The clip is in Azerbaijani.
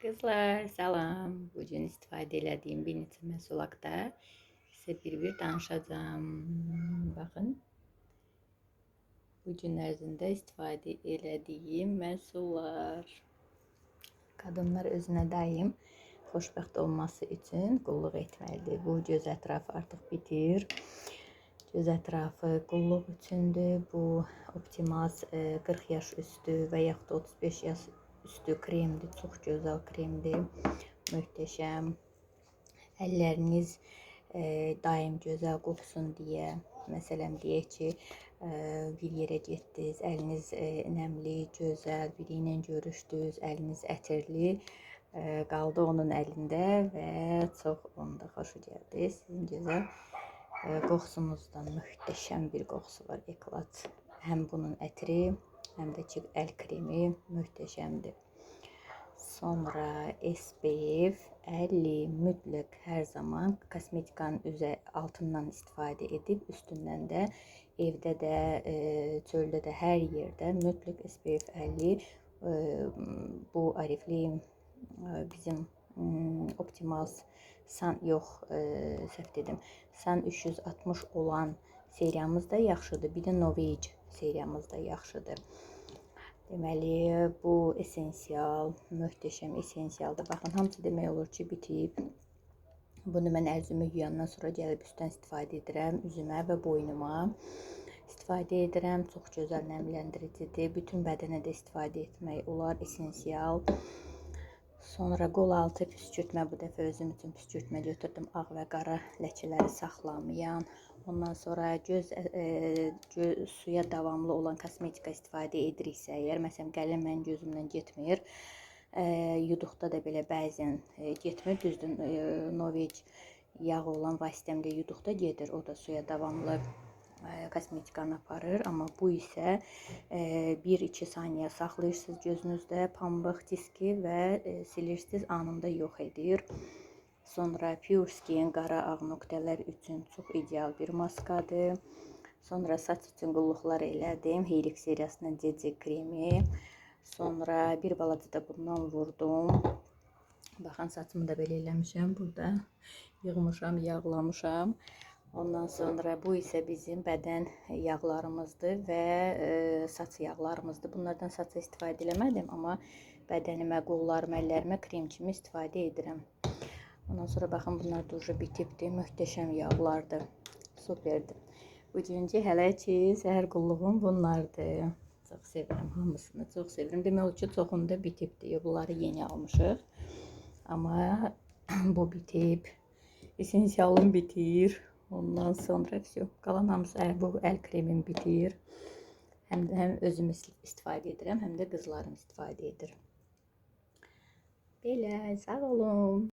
Kızlar salam. Bugün istifadə elədiyim bir neçə məhsul haqqında sizə bir-bir danışacağım. Baxın. Bu gün ərzində istifadə elədiyim məhsullar. Qadınlar özünə daim xoşbəxt olması üçün qulluq etməlidir. Bu göz ətrafı artıq bitir. Göz ətrafı qulluq üçündür. Bu Optimaz e, 40 yaş üstü və yaxud da 35 yaş üstü kremdir. Çox gözəl kremdir. Möhtəşəm. Əlləriniz e, daim gözəl qoxsun deyə, məsələn deyək ki, e, bir yerə getdiniz, əliniz e, nəmli, gözəl, biri ilə görüşdünüz, əliniz ətirli e, qaldı onun əlində və çox onda xoşu gəldi. Sizin gözəl e, qoxusunuzdan möhtəşəm bir qoxusu var, eklat. Həm bunun ətri, həm də ki əl kremi möhtəşəmdir. Sonra SPF 50 mütləq hər zaman kosmetikanın üzə altından istifadə edib üstündən də evdə də, e, çöldə də hər yerdə mütləq SPF 50 e, bu arifli e, bizim optimal san yox, e, səhv dedim. San 360 olan seriyamız da yaxşıdır. Bir də Novage seriyamız da yaxşıdır. Deməli, bu essensial, möhtəşəm essensialdır. Baxın, hamısı demək olur ki, bitib. Bunu mən ərzümü yuyandan sonra gəlib üstdən istifadə edirəm, üzümə və boynuma istifadə edirəm. Çox gözəl nəmləndiricidir. Bütün bədənə də istifadə etmək olar, essensial. Sonra qol altı püskürtmə bu dəfə özüm üçün püskürtmə götürdüm. Ağ və qara ləkələri saxlamayan. Ondan sonra göz, e, göz suya davamlı olan kosmetika istifadə ediriksə, əgər məsələn qələm mənim gözümdən getmir, e, yuduqda da belə bəzən e, getmir, düzdür, e, Novage yağı olan vasitəmdə yuduqda gedir. O da suya davamlı kosmetikanı aparır. Amma bu isə 1-2 saniyə saxlayırsınız gözünüzdə pambıq diski və silirsiniz, anında yox edir. Sonra Pure Skin qara ağ nöqtələr üçün çox ideal bir maskadır. Sonra saç üçün qulluqlar elədim. Helix seriyasının CC kremi. Sonra bir balaca da bundan vurdum. Baxın saçımı da belə eləmişəm burada. Yığmışam, yağlamışam. Ondan sonra bu isə bizim bədən yağlarımızdır və e, saç yağlarımızdır. Bunlardan saça istifadə eləmədim, amma bədənimə, qollarıma, əllərimə krem kimi istifadə edirəm. Ondan sonra baxın, bunlar duju bitibdi. Möhtəşəm yağlardır. Superdir. Bugünkü hələ ki səhər qulluğum bunlardır. Çox sevirəm hamısını, çox sevirəm. Demək olar ki, çoxunu da. Bunları yeni almışıq. Amma bu bitib. Esensialım bitir. Ondan sonra все. Qalan hamısı bu əl kremim bitir. Həm də həm özüm istifadə edirəm, həm də qızlarım istifadə edir. Belə, sağ olun.